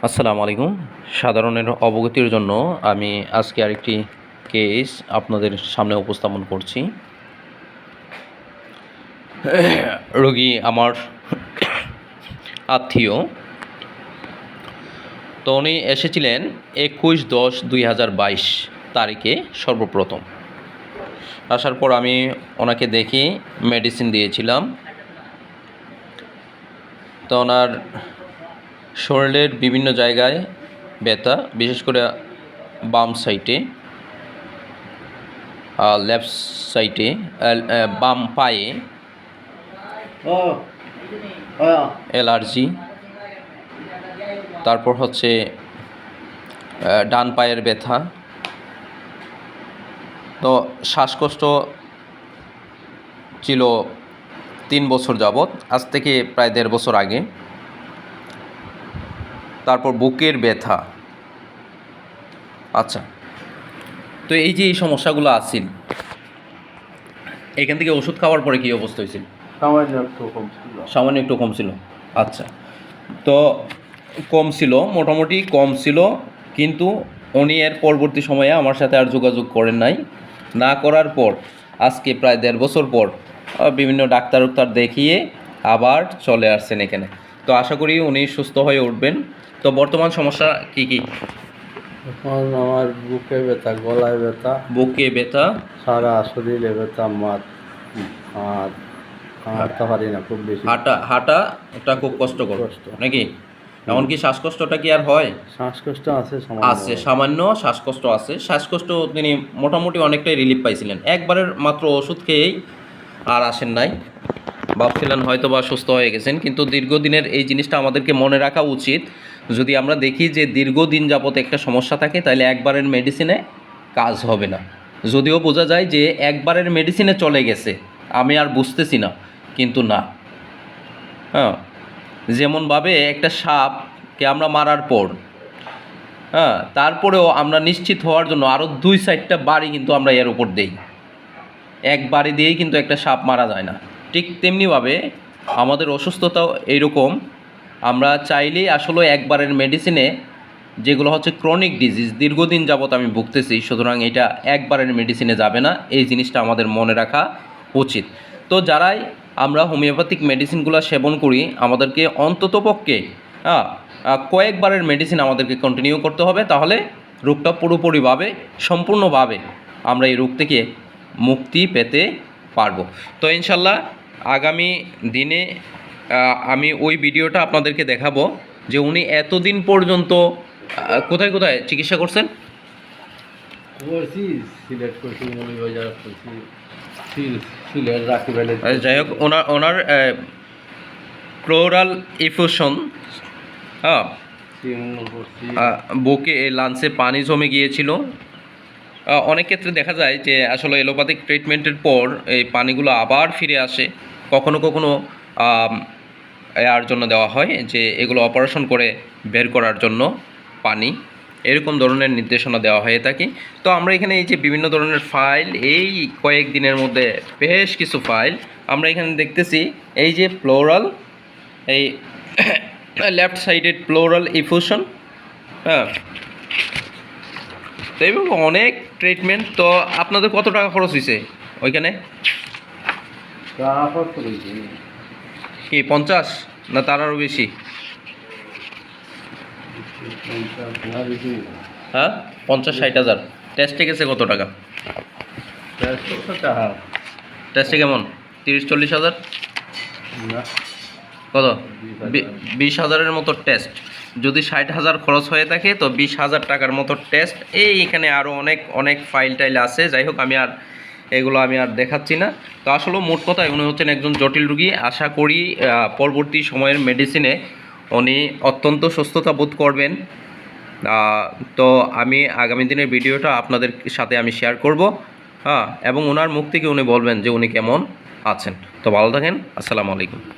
আসসালামু আলাইকুম। সাধারণের অবগতির জন্য আমি আজকে আরেকটি কেস আপনাদের সামনে উপস্থাপন করছি। রোগী আমার আত্মীয়। তো উনি এসেছিলেন একুশ দশ দুই হাজার বাইশ তারিখে সর্বপ্রথম। আসার পর আমি ওনাকে দেখি মেডিসিন দিয়েছিলাম। তো ওনার শরীরের বিভিন্ন জায়গায় ব্যথা, বিশেষ করে বাম সাইডে লেফট সাইডে বাম পায়ে অ্যালার্জি। তারপর হচ্ছে ডান পায়ের ব্যথা। তো শ্বাসকষ্ট ছিল তিন বছর যাবৎ, আজ থেকে প্রায় দেড় বছর আগে। তারপর বুকের ব্যথা। আচ্ছা তো এই যে এই সমস্যাগুলো আসছিল এখান থেকে ওষুধ খাওয়ার পরে কী অবস্থা হয়েছিল? সামান্য একটু কম ছিল। সামান্য একটু কম ছিল? আচ্ছা তো কম ছিল মোটামুটি কম ছিল কিন্তু উনি এর পরবর্তী সময়ে আমার সাথে আর যোগাযোগ করেন নাই। না করার পর আজকে প্রায় দেড় বছর পর বিভিন্ন ডাক্তার উক্তার দেখিয়ে আবার চলে আসছেন এখানে। তো আশা করি উনি সুস্থ হয়ে উঠবেন। তো বর্তমান সমস্যা কি কি? এখন আমার বুকে ব্যথা গলায় ব্যথা বুকে ব্যথা। সারা শরীরে ব্যথা মাত আর হাঁটতে পারি না খুব বেশি। হাঁটা হাঁটা ওটা খুব কষ্টকর কষ্ট। নাকি? এমনকি শ্বাসকষ্টটা কি আর হয়? শ্বাসকষ্ট আছে আছে সামান্য শ্বাসকষ্ট আছে। শ্বাসকষ্ট তিনি মোটামুটি অনেকটাই রিলিফ পাইছিলেন। একবারের মাত্র ওষুধ খেয়েই আর আসেন নাই। ভাবছিলেন হয়তো বা সুস্থ হয়ে গেছেন, কিন্তু দীর্ঘদিনের এই জিনিসটা আমাদেরকে মনে রাখা উচিত। যদি আমরা দেখি যে দীর্ঘদিন যাবত একটা সমস্যা থাকে তাহলে একবারের মেডিসিনে কাজ হবে না। যদিও বোঝা যায় যে একবারের মেডিসিনে চলে গেছে, আমি আর বুঝতেছি না, কিন্তু না। হ্যাঁ যেমনভাবে একটা সাপকে আমরা মারার পর হ্যাঁ তারপরেও আমরা নিশ্চিত হওয়ার জন্য আরও দুই সাইডটা বাড়ি কিন্তু আমরা এর উপর দেই। এক বাড়ি দিয়েই কিন্তু একটা সাপ মারা যায় না। ঠিক তেমনিভাবে আমাদের অসুস্থতাও এইরকম। আমরা চাইলেই আসলে একবারের মেডিসিনে যেগুলো হচ্ছে ক্রনিক ডিজিজ দীর্ঘদিন যাবত আমি ভুগতেছি, সুতরাং এটা একবারের মেডিসিনে যাবে না। এই জিনিসটা আমাদের মনে রাখা উচিত। তো যারাই আমরা হোমিওপ্যাথিক মেডিসিনগুলো সেবন করি, আমাদেরকে অন্ততপক্ষে কয়েকবারের মেডিসিন আমাদেরকে কন্টিনিউ করতে হবে। তাহলে রোগটা পুরোপুরিভাবে, সম্পূর্ণভাবে আমরা এই রোগ থেকে মুক্তি পেতে পারব। তো ইনশাল্লাহ আগামী দিনে আমি ওই ভিডিওটা আপনাদেরকে দেখাবো যে উনি এতদিন পর্যন্ত কোথায় কোথায় চিকিৎসা করছেন? যাই হোক ওনার ওনার ক্লোরাল ইফুশন হ্যাঁ বুকে লাঞ্চে পানি জমে গিয়েছিল। অনেক ক্ষেত্রে দেখা যায় যে আসলে এলোপ্যাথিক ট্রিটমেন্টের পর এই পানিগুলো আবার ফিরে আসে। কখনো কখনো এর জন্য দেওয়া হয় যে এগুলো অপারেশন করে বের করার জন্য পানি। এরকম ধরনের নির্দেশনা দেওয়া হয়ে থাকে। তো আমরা এখানে এই যে বিভিন্ন ধরনের ফাইল এই কয়েক দিনের মধ্যে বেশ কিছু ফাইল আমরা এখানে দেখতেছি। এই যে ফ্লোরাল এই লেফট সাইডেড প্লোরাল ইফুশন হ্যাঁ। তো এবং অনেক ট্রিটমেন্ট তো আপনাদের কত টাকা খরচ হয়েছে ওইখানে? কি পঞ্চাশ? না তার আরও বেশি? হ্যাঁ পঞ্চাশ ষাট হাজার। টেস্টে গেছে কত টাকা? টেস্টে কেমন? তিরিশ চল্লিশ হাজার? কত? বিশ হাজারের মতো টেস্ট যদি ষাট হাজার খরচ হয়ে থাকে, তো বিশ হাজার টাকার মতো টেস্ট এই এখানে আরও অনেক অনেক ফাইল টাইল আছে। যাই হোক, আমি আর এগুলো আমি আর দেখাচ্ছি না। তো আসলে মোট কথায় উনি হচ্ছেন একজন জটিল রুগী। আশা করি পরবর্তী সময়ের মেডিসিনে উনি অত্যন্ত সুস্থতা বোধ করবেন। তো আমি আগামী দিনের ভিডিওটা আপনাদের সাথে আমি শেয়ার করব। হ্যাঁ এবং ওনার মুখ থেকে উনি বলবেন যে উনি কেমন আছেন। তো ভালো থাকেন। আসসালামু আলাইকুম।